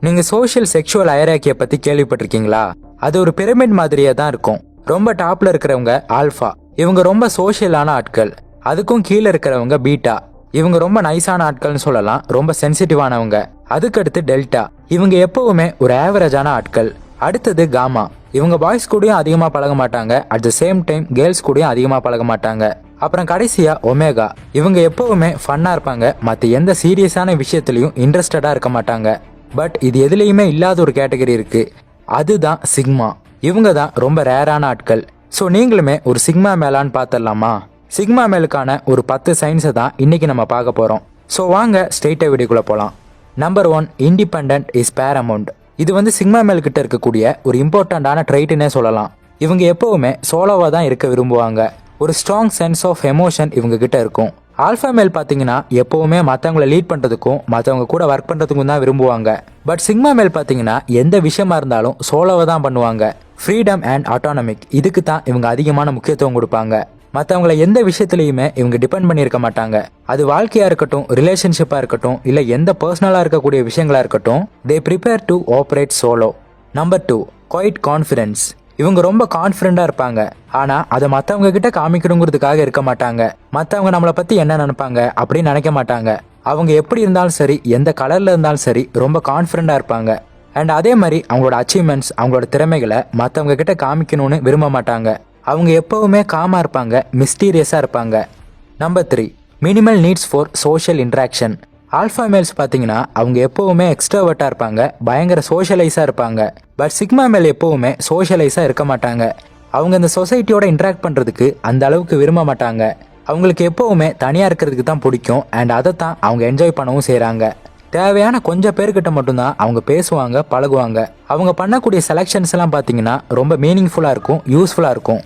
நீங்க social sexual அயராக்கிய பத்தி கேள்விப்பட்டிருக்கீங்களா? அது ஒரு பிரமிட் மாதிரியே தான் இருக்கும். ரொம்ப டாப்ல இருக்கிறவங்க ஆல்ஃபா இவங்க ரொம்ப சோஷியலான ஆட்கள். அதுக்கும் கீழே இருக்கிறவங்க பீட்டா இவங்க ரொம்ப நைஸான ஆட்கள்னு சொல்லலாம். ரொம்ப சென்சிட்டிவானவங்க அதுக்கடுத்து டெல்டா இவங்க எப்பவுமே ஒரு ஆவரேஜான ஆட்கள். அடுத்தது காமா இவங்க பாய்ஸ் கூடயும் அதிகமா பழக மாட்டாங்க. At the same time girls கூடயும் அதிகமா பழக மாட்டாங்க. அப்புறம் கடைசியா ஒமேகா இவங்க எப்பவுமே ஃபன்னா இருப்பாங்க. மற்ற எந்த சீரியஸான விஷயத்துலையும் இன்ட்ரெஸ்டடா இருக்க மாட்டாங்க. பட் இது எதுலேயுமே இல்லாத ஒரு கேட்டகரி இருக்கு. அதுதான் சிக்மா. இவங்க தான் ரொம்ப ரேரான ஆட்கள். ஸோ நீங்களுமே ஒரு சிக்மா மேலான்னு பார்த்துடலாமா சிக்மா மேலுக்கான ஒரு பத்து சயின்ஸை தான் இன்னைக்கு நம்ம பார்க்க போகிறோம் ஸோ வாங்க ஸ்ட்ரெயிட்டாக வீடியோக்குள்ளே போகலாம் number one independent is paramount இது வந்து சிக்மா மேல் கிட்ட இருக்கக்கூடிய ஒரு இம்பார்ட்டண்ட்டான ட்ரைட்டுன்னே சொல்லலாம். இவங்க எப்பவுமே சோலோவாக தான் இருக்க விரும்புவாங்க. ஒரு ஸ்ட்ராங் சென்ஸ் ஆஃப் எமோஷன் இவங்க கிட்ட இருக்கும். ஆல்ஃபா மேல் பார்த்தீங்கன்னா எப்பவுமே மற்றவங்கள லீட் பண்ணுறதுக்கும் மற்றவங்க கூட ஒர்க் பண்ணுறதுக்கும் தான் விரும்புவாங்க. பட் சிக்மா மேல் பார்த்தீங்கன்னா எந்த விஷயமா இருந்தாலும் சோலோவை தான் பண்ணுவாங்க. ஃப்ரீடம் அண்ட் ஆட்டானமிக் இதுக்கு தான் இவங்க அதிகமான முக்கியத்துவம் கொடுப்பாங்க. மற்றவங்கள எந்த விஷயத்துலையுமே இவங்க டிபெண்ட் பண்ணியிருக்க மாட்டாங்க. அது வாழ்க்கையாக இருக்கட்டும் ரிலேஷன்ஷிப்பாக இருக்கட்டும் இல்லை எந்த பர்சனலாக இருக்கக்கூடிய விஷயங்களா இருக்கட்டும் they prepare to operate solo number two quiet confidence இவங்க ரொம்ப கான்ஃபிடண்டாக இருப்பாங்க. ஆனால் அதை மற்றவங்க கிட்ட காமிக்கணுங்கிறதுக்காக இருக்க மாட்டாங்க. மற்றவங்க நம்மளை பற்றி என்ன நினைப்பாங்க அப்படின்னு நினைக்க மாட்டாங்க. அவங்க எப்படி இருந்தாலும் சரி எந்த கலரில் இருந்தாலும் சரி ரொம்ப கான்ஃபிடண்டாக இருப்பாங்க. அண்ட் அதே மாதிரி அவங்களோட அச்சீவ்மெண்ட்ஸ் அவங்களோட திறமைகளை மற்றவங்க கிட்ட காமிக்கணும்னு விரும்ப மாட்டாங்க. அவங்க எப்போவுமே காமாக இருப்பாங்க மிஸ்டீரியஸாக இருப்பாங்க. Number three minimal needs for social interaction alpha males பார்த்தீங்கன்னா அவங்க எப்போவுமே எக்ஸ்ட்ராவர்ட்டாக இருப்பாங்க பயங்கர சோஷியலைஸாக இருப்பாங்க. பட் சிக்மா மேல் எப்போவுமே சோஷியலைஸாக இருக்க மாட்டாங்க. அவங்க இந்த சொசைட்டியோட இன்ட்ராக்ட் பண்ணுறதுக்கு அந்த அளவுக்கு விரும்ப மாட்டாங்க. அவங்களுக்கு எப்போவுமே தனியாக இருக்கிறதுக்கு தான் பிடிக்கும் அண்ட் அதை தான் அவங்க என்ஜாய் பண்ணவும் செய்கிறாங்க தேவையான கொஞ்சம் பேர்கிட்ட மட்டும்தான் அவங்க பேசுவாங்க பழகுவாங்க. அவங்க பண்ணக்கூடிய செலெக்ஷன்ஸ் எல்லாம் பார்த்தீங்கன்னா ரொம்ப மீனிங்ஃபுல்லாக இருக்கும் யூஸ்ஃபுல்லாக இருக்கும்.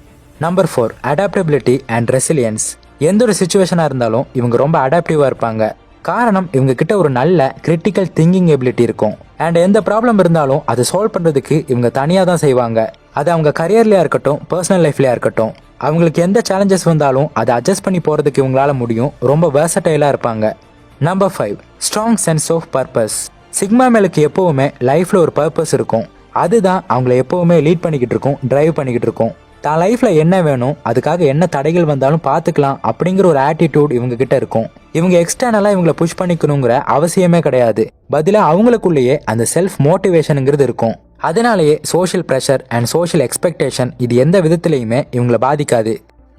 Number four adaptability and resilience எந்த ஒரு சுச்சுவேஷனாக இருந்தாலும் இவங்க ரொம்ப அடாப்டிவாக இருப்பாங்க. காரணம் இவங்க கிட்ட ஒரு நல்ல கிரிட்டிக்கல் திங்கிங் எபிலிட்டி இருக்கும். அண்ட் எந்த ப்ராப்ளம் இருந்தாலும் அதை சால்வ் பண்ணுறதுக்கு இவங்க தனியாக தான் செய்வாங்க. அது அவங்க கரியர்லையா இருக்கட்டும் பர்சனல் லைஃப்லையா இருக்கட்டும். அவங்களுக்கு எந்த சேலஞ்சஸ் வந்தாலும் அதை அட்ஜஸ்ட் பண்ணி போகிறதுக்கு இவங்களால முடியும். ரொம்ப வேர்சட்டைலாக இருப்பாங்க. Number five strong sense of purpose sigma மேலுக்கு எப்போவுமே லைஃப்பில் ஒரு பர்பஸ் இருக்கும். அதுதான் அவங்கள எப்போவுமே லீட் பண்ணிக்கிட்டு இருக்கும் டிரைவ் பண்ணிக்கிட்டு இருக்கும். தான் லைஃப்ல என்ன வேணும் அதுக்காக என்ன தடைகள் வந்தாலும் பார்த்துக்கலாம் அப்படிங்கிற ஒரு ஆட்டிடியூட் இவங்க கிட்ட இருக்கும். இவங்க எக்ஸ்டர்னலா இவங்களை புஷ் பண்ணிக்கணுங்கிற அவசியமே கிடையாது. பதிலாக அவங்களுக்குள்ளேயே அந்த செல்ஃப் மோட்டிவேஷனுங்கிறது இருக்கும். அதனாலேயே social pressure and social expectation இது எந்த விதத்திலையுமே இவங்களை பாதிக்காது.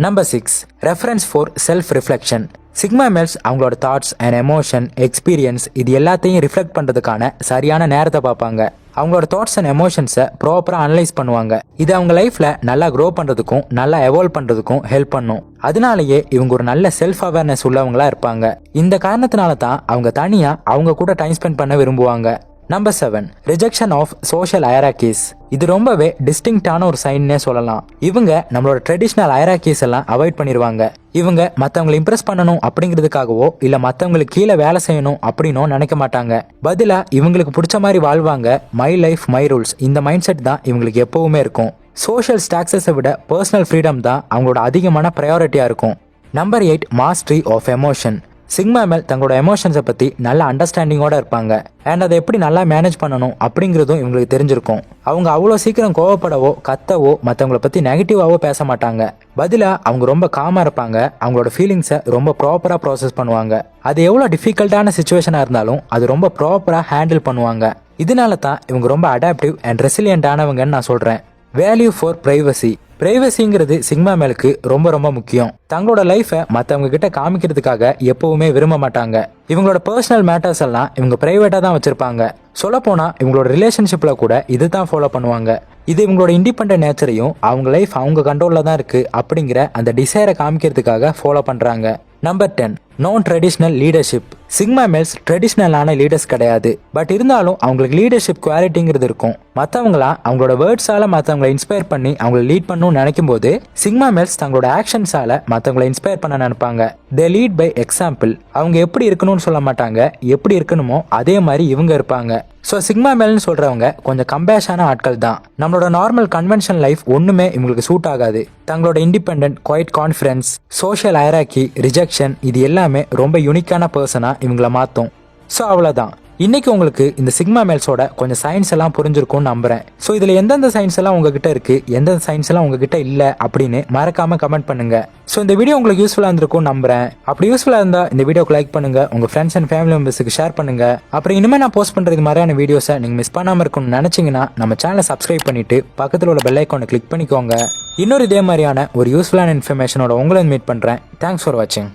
Number six reference for self reflection sigma males அவங்களோட தாட்ஸ் அண்ட் எமோஷன் எக்ஸ்பீரியன்ஸ் இது எல்லாத்தையும் ரிஃப்ளெக்ட் பண்ணுறதுக்கான சரியான நேரத்தை பார்ப்பாங்க. அவங்களோட தாட்ஸ் அண்ட் எமோஷன்ஸை ப்ராப்பராக அனலைஸ் பண்ணுவாங்க. இது அவங்க லைஃப்பில் நல்லா க்ரோ பண்ணுறதுக்கும் நல்லா எவால்வ் பண்ணுறதுக்கும் ஹெல்ப் பண்ணும். அதனாலேயே இவங்க ஒரு நல்ல செல்ஃப் அவேர்னஸ் உள்ளவங்களா இருப்பாங்க. இந்த காரணத்தினால தான் அவங்க தனியாக அவங்க கூட டைம் ஸ்பெண்ட் பண்ண விரும்புவாங்க. Number seven rejection of social hierarchies இது ரொம்பவே டிஸ்டிங்டான ஒரு சைன்னே சொல்லலாம். இவங்க நம்மளோட ட்ரெடிஷ்னல் ஐராக்கீஸ் எல்லாம் அவாய்ட் பண்ணிடுவாங்க இவங்க மற்றவங்களை இம்ப்ரெஸ் பண்ணணும் அப்படிங்கிறதுக்காகவோ இல்லை மற்றவங்களுக்கு கீழே வேலை செய்யணும் அப்படின்னும் நினைக்க மாட்டாங்க. பதிலாக இவங்களுக்கு பிடிச்ச மாதிரி வாழ்வாங்க. மை லைஃப் மை ரூல்ஸ் இந்த மைண்ட் செட் தான் இவங்களுக்கு எப்பவுமே இருக்கும். சோஷியல் ஸ்டாக்ஸஸை விட பர்சனல் ஃப்ரீடம் தான் அவங்களோட அதிகமான ப்ரையாரிட்டியாக இருக்கும். Number eight mastery of emotion sigma male தங்களோட எமோஷன்ஸை பற்றி நல்ல அண்டர்ஸ்டாண்டிங்கோட இருப்பாங்க. அண்ட் அதை எப்படி நல்லா மேனேஜ் பண்ணணும் அப்படிங்கிறதும் இவங்களுக்கு தெரிஞ்சிருக்கும். அவங்க அவ்வளோ சீக்கிரம் கோவப்படவோ கத்தவோ மற்றவங்கள பற்றி நெகட்டிவாகவோ பேச மாட்டாங்க. பதிலாக அவங்க ரொம்ப காமாக இருப்பாங்க. அவங்களோட ஃபீலிங்ஸை ரொம்ப ப்ராப்பராக ப்ராசஸ் பண்ணுவாங்க. அது எவ்வளோ டிஃபிகல்ட்டான சுச்சுவேஷனாக இருந்தாலும் அது ரொம்ப ப்ராப்பராக ஹேண்டில் பண்ணுவாங்க. இதனால தான் இவங்க ரொம்ப அடாப்டிவ் அண்ட் ரெசிலியன்டானவங்கன்னு நான் சொல்கிறேன் வேல்யூ ஃபார் ப்ரைவசி பிரைவசிங்கிறது சிக்மா மேலுக்கு ரொம்ப ரொம்ப முக்கியம். தங்களோட லைஃபை மற்றவங்க கிட்ட காமிக்கிறதுக்காக எப்பவுமே விரும்ப மாட்டாங்க. இவங்களோட பர்சனல் மேட்டர்ஸ் எல்லாம் இவங்க பிரைவேட்டாக தான் வச்சிருப்பாங்க. சொல்லப்போனால் இவங்களோட ரிலேஷன்ஷிப்பில் கூட இது தான் ஃபாலோ பண்ணுவாங்க. இது இவங்களோட இண்டிபெண்ட் நேச்சரையும் அவங்க லைஃப் அவங்க கண்ட்ரோலில் தான் இருக்குது அப்படிங்கிற அந்த டிசைரை காமிக்கிறதுக்காக ஃபாலோ பண்ணுறாங்க number ten non traditional leadership sigma males ட்ரெடிஷ்னலான leaders கிடையாது. பட் இருந்தாலும் அவங்களுக்கு லீடர்ஷிப் குவாலிட்டிங்கிறது இருக்கும். மற்றவங்களாம் அவங்களோட வேர்ட்ஸால மற்றவங்களை இன்ஸ்பயர் பண்ணி அவங்களை லீட் பண்ணணும்னு நினைக்கும் போது சிக்மா மேல்ஸ் தங்களோட ஆக்ஷன்ஸால மற்றவங்களை இன்ஸ்பயர் பண்ண நினைப்பாங்க. தே லீட் பை எக்ஸாம்பிள் அவங்க எப்படி இருக்கணும்னு சொல்ல மாட்டாங்க. எப்படி இருக்கணுமோ அதே மாதிரி இவங்க இருப்பாங்க. ஸோ சிக்மா மேல்னு சொல்றவங்க கொஞ்சம் கம்பேஷான ஆட்கள் தான். நம்மளோட நார்மல் கன்வென்ஷன் லைஃப் ஒன்றுமே இவங்களுக்கு சூட் ஆகாது. தங்களோட independent quiet confidence social hierarchy rejection இது எல்லாமே எல்லாமே ரொம்ப யூனிக்கான பர்சனாக இவங்கள மாற்றும் ஸோ அவ்வளோதான் இன்னைக்கு உங்களுக்கு இந்த சிக்மா மேல்ஸோட கொஞ்சம் சயின்ஸ் எல்லாம் புரிஞ்சிருக்கும்னு நம்புறேன். ஸோ இதில் எந்தெந்த சயின்ஸ் எல்லாம் உங்ககிட்ட இருக்கு எந்தெந்த சயின்ஸ் எல்லாம் உங்ககிட்ட இல்லை அப்படின்னு மறக்காம கமெண்ட் பண்ணுங்க. ஸோ இந்த வீடியோ உங்களுக்கு யூஸ்ஃபுல்லாக இருந்திருக்கும் நம்புறேன். அப்படி யூஸ்ஃபுல்லாக இருந்தால் இந்த வீடியோக்கு லைக் பண்ணுங்க உங்க ஃப்ரெண்ட்ஸ் அண்ட் ஃபேமிலி மெம்பர்ஸுக்கு ஷேர் பண்ணுங்க. அப்புறம் இனிமேல் நான் போஸ்ட் பண்ணுறது மாதிரியான வீடியோஸை நீங்கள் மிஸ் பண்ணாமல் இருக்கணும்னு நினச்சிங்கன்னா நம்ம சேனலை சப்ஸ்கிரைப் பண்ணிட்டு பக்கத்தில் உள்ள பெல் ஐக்கானை கிளிக் பண்ணிக்கோங்க. இன்னொரு இதே மாதிரியான ஒரு யூஸ்ஃபுல்லான இன்ஃபர்மேஷனோட உங்களை மீட் பண்ணுறேன் தேங்க்ஸ் ஃபார் வாட்சிங்